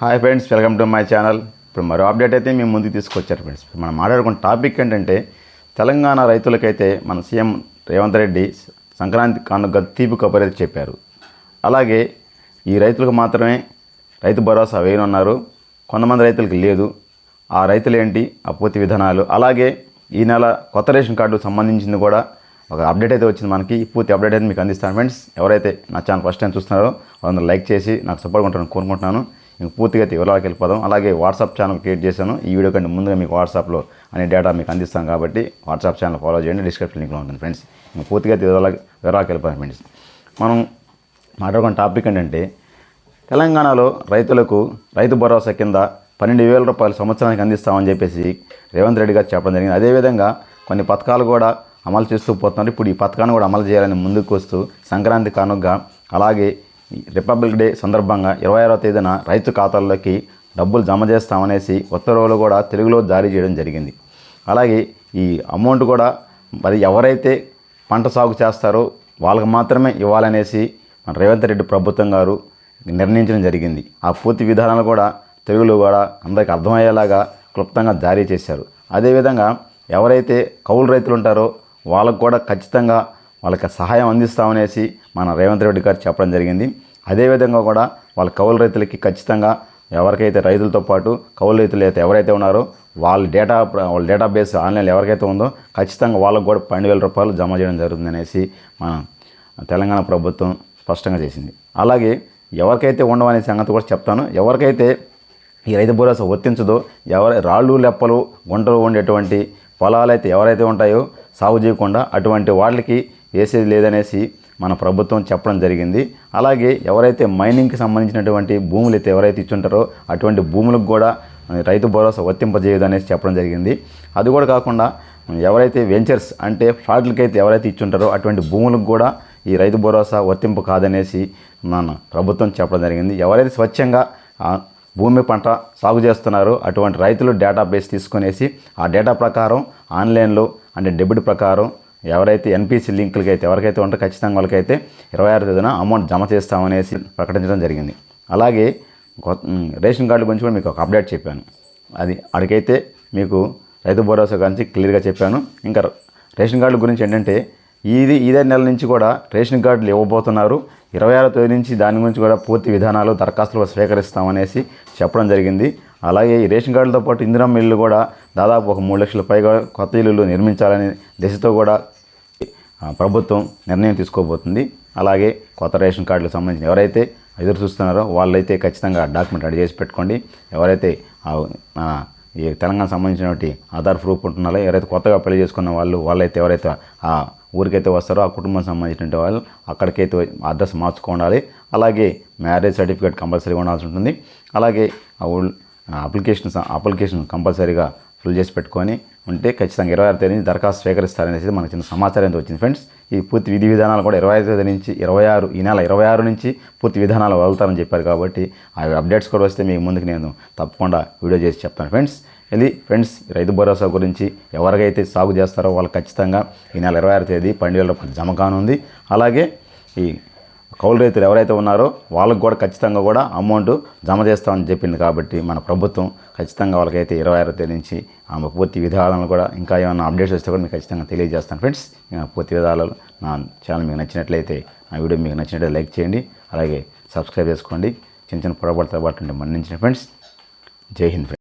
Hi friends welcome to my channel ఇప్పుడు మరో update అయితే మేము ముందుకు తీసుకొచ్చారు ఫ్రెండ్స్ మనం మాట్లాడుకున్న టాపిక్ ఏంటంటే తెలంగాణ రైతులకైతే మన సీఎం రేవంత్ రెడ్డి సంక్రాంతి కానుక తీపి కబురైతే చెప్పారు. అలాగే ఈ రైతులకు మాత్రమే రైతు భరోసా వేయనున్నారు. కొంతమంది రైతులకు లేదు. ఆ రైతులు ఏంటి ఆ పూర్తి విధానాలు. అలాగే ఈ నెల కొత్త రేషన్ కార్డుకు సంబంధించింది కూడా ఒక అప్డేట్ అయితే వచ్చింది మనకి. పూర్తి అప్డేట్ అయితే మీకు అందిస్తాను ఫ్రెండ్స్ ఎవరైతే నా ఛానల్ ఫస్ట్ టైం చూస్తున్నారో వాళ్ళందరూ లైక్ చేసి నాకు సపోర్ట్ ఉంటారని కోరుకుంటున్నాను. మీకు పూర్తిగా వివరాలకు వెళ్ళిపోదాం. అలాగే వాట్సాప్ ఛానల్ క్రియేట్ చేశాను. ఈ వీడియో కంటే ముందుగా మీకు వాట్సాప్లో అనే డేటా మీకు అందిస్తాం కాబట్టి వాట్సాప్ ఛానల్ ఫాలో చేయండి. డిస్క్రిప్షన్ లింక్లో ఉంటుంది ఫ్రెండ్స్. మీకు పూర్తిగా అయితే వివరాలకు వివరాలకు వెళ్ళిపోదాం ఫ్రెండ్స్. మనం మాట్లాడుకున్న టాపిక్ ఏంటంటే తెలంగాణలో రైతులకు రైతు భరోసా కింద పన్నెండు వేల రూపాయలు సంవత్సరానికి అందిస్తామని చెప్పేసి రేవంత్ రెడ్డి గారు చెప్పడం జరిగింది. అదేవిధంగా కొన్ని పథకాలు కూడా అమలు చేస్తూ పోతున్నారు. ఇప్పుడు ఈ పథకాన్ని కూడా అమలు చేయాలని ముందుకు వస్తూ సంక్రాంతి కానుకగా అలాగే రిపబ్లిక్ డే సందర్భంగా ఇరవై ఆరో తేదీన రైతు ఖాతాల్లోకి డబ్బులు జమ చేస్తామనేసి ఉత్తర్వులు కూడా తెలుగులో జారీ చేయడం జరిగింది. అలాగే ఈ అమౌంట్ కూడా మరి ఎవరైతే పంట సాగు చేస్తారో వాళ్ళకి మాత్రమే ఇవ్వాలనేసి మన రేవంత్ రెడ్డి ప్రభుత్వం గారు నిర్ణయించడం జరిగింది. ఆ పూర్తి విధానాలు కూడా తెలుగులో కూడా అందరికీ అర్థమయ్యేలాగా క్లుప్తంగా జారీ చేశారు. అదేవిధంగా ఎవరైతే కౌలు రైతులు ఉంటారో వాళ్ళకు కూడా ఖచ్చితంగా వాళ్ళకి సహాయం అందిస్తామనేసి మన రేవంత్ రెడ్డి గారు చెప్పడం జరిగింది. అదేవిధంగా కూడా వాళ్ళ కౌలు రైతులకి ఖచ్చితంగా ఎవరికైతే రైతులతో పాటు కౌలు రైతులు అయితే ఎవరైతే ఉన్నారో వాళ్ళ డేటా వాళ్ళ డేటాబేస్ ఆన్లైన్లో ఎవరికైతే ఉందో ఖచ్చితంగా వాళ్ళకు కూడా పన్నెండు వేల రూపాయలు జమ చేయడం జరుగుతుందనేసి మన తెలంగాణ ప్రభుత్వం స్పష్టంగా చేసింది. అలాగే ఎవరికైతే ఉండవనే సంగతి కూడా చెప్తాను. ఎవరికైతే ఈ రైతు భరోసా వర్తించదో ఎవరి రాళ్ళు లెప్పలు గుంటలు ఉండేటువంటి పొలాలు అయితే ఎవరైతే ఉంటాయో సాగు చేయకుండా అటువంటి వాళ్ళకి వేసేది లేదనేసి మన ప్రభుత్వం చెప్పడం జరిగింది. అలాగే ఎవరైతే మైనింగ్కి సంబంధించినటువంటి భూములు అయితే ఎవరైతే ఇచ్చుంటారో అటువంటి భూములకు కూడా రైతు భరోసా వర్తింపజేయదు అనేసి చెప్పడం జరిగింది. అది కూడా కాకుండా ఎవరైతే వెంచర్స్ అంటే ఫ్లాట్లకైతే ఎవరైతే ఇచ్చుంటారో అటువంటి భూములకు కూడా ఈ రైతు భరోసా వర్తింపు కాదనేసి మన ప్రభుత్వం చెప్పడం జరిగింది. ఎవరైతే స్వచ్ఛంగా భూమి పంట సాగు చేస్తున్నారో అటువంటి రైతులు డేటాబేస్ తీసుకునేసి ఆ డేటా ప్రకారం ఆన్లైన్లో అంటే డెబిట్ ప్రకారం ఎవరైతే ఎన్పిసి లింకులకి అయితే ఎవరికైతే ఉంటే ఖచ్చితంగా వాళ్ళకైతే ఇరవై ఆరు తేదీన అమౌంట్ జమ చేస్తామనేసి ప్రకటించడం జరిగింది. అలాగే కొత్త రేషన్ కార్డు గురించి కూడా మీకు ఒక అప్డేట్ చెప్పాను. అది అడిగైతే మీకు రైతు భరోసా గురించి క్లియర్గా చెప్పాను. ఇంకా రేషన్ కార్డు గురించి ఏంటంటే ఇది ఇదే నెల నుంచి కూడా రేషన్ కార్డులు ఇవ్వబోతున్నారు. ఇరవై ఆరో తేదీ నుంచి దాని గురించి కూడా పూర్తి విధానాలు దరఖాస్తులు స్వీకరిస్తామనేసి చెప్పడం జరిగింది. అలాగే ఈ రేషన్ కార్డులతో పాటు ఇందిరమ్మ ఇల్లు కూడా దాదాపు ఒక మూడు లక్షల పైగా కొత్త ఇల్లులు నిర్మించాలనే దిశతో కూడా ప్రభుత్వం నిర్ణయం తీసుకోబోతుంది. అలాగే కొత్త రేషన్ కార్డులకు సంబంధించిన ఎవరైతే ఎదురు చూస్తున్నారో వాళ్ళైతే ఖచ్చితంగా డాక్యుమెంట్ రెడీ చేసి పెట్టుకోండి. ఎవరైతే ఈ తెలంగాణ సంబంధించినటువంటి ఆధార్ ప్రూఫ్ ఉంటున్నారో ఎవరైతే కొత్తగా పెళ్ళి చేసుకున్న వాళ్ళు వాళ్ళైతే ఎవరైతే ఆ ఊరికైతే వస్తారో ఆ కుటుంబం సంబంధించినటువంటి వాళ్ళు అక్కడికైతే అడ్రస్ మార్చుకోవాలి అలాగే మ్యారేజ్ సర్టిఫికేట్ కంపల్సరీగా ఉండాల్సి ఉంటుంది. అలాగే ఆ ఊళ్ళో అప్లికేషన్ అప్లికేషన్ కంపల్సరీగా ఫిల్ చేసి పెట్టుకొని ఉంటే ఖచ్చితంగా ఇరవై ఆరు తేదీ నుంచి దరఖాస్తు స్వీకరిస్తారనేసి మనకు చిన్న సమాచారం వచ్చింది. ఫ్రెండ్స్ ఈ పూర్తి విధి విధానాలు కూడా ఇరవై ఐదు తేదీ నుంచి ఇరవై ఆరు ఈ నెల ఇరవై ఆరు నుంచి పూర్తి విధానాలు వదులుతారని చెప్పారు కాబట్టి ఆ అప్డేట్స్ కూడా వస్తే మీకు ముందుకు నేను తప్పకుండా వీడియో చేసి చెప్తాను. ఫ్రెండ్స్ ఇది ఫ్రెండ్స్ రైతు భరోసా గురించి ఎవరికైతే సాగు చేస్తారో వాళ్ళు ఖచ్చితంగా ఈ నెల ఇరవై ఆరు తేదీ పన్నెండు వేల రూపాయలు జమ కానుంది. అలాగే ఈ కౌలు రైతులు ఎవరైతే ఉన్నారో వాళ్ళకు కూడా ఖచ్చితంగా కూడా అమౌంట్ జమ చేస్తామని చెప్పింది కాబట్టి మన ప్రభుత్వం ఖచ్చితంగా వాళ్ళకైతే ఇరవై ఆరో తేదీ నుంచి ఆమె పూర్తి విధానాలను కూడా ఇంకా ఏమైనా అప్డేట్స్ వస్తే కూడా మీకు ఖచ్చితంగా తెలియజేస్తాను. ఫ్రెండ్స్ పూర్తి విధానాలు నా ఛానల్ మీకు నచ్చినట్లయితే నా వీడియో మీకు నచ్చినట్లయితే లైక్ చేయండి అలాగే సబ్స్క్రైబ్ చేసుకోండి. చిన్న చిన్న పొరపాటు పొరపాటు మన్నించిన ఫ్రెండ్స్ జై హింద్. ఫ్రెండ్స్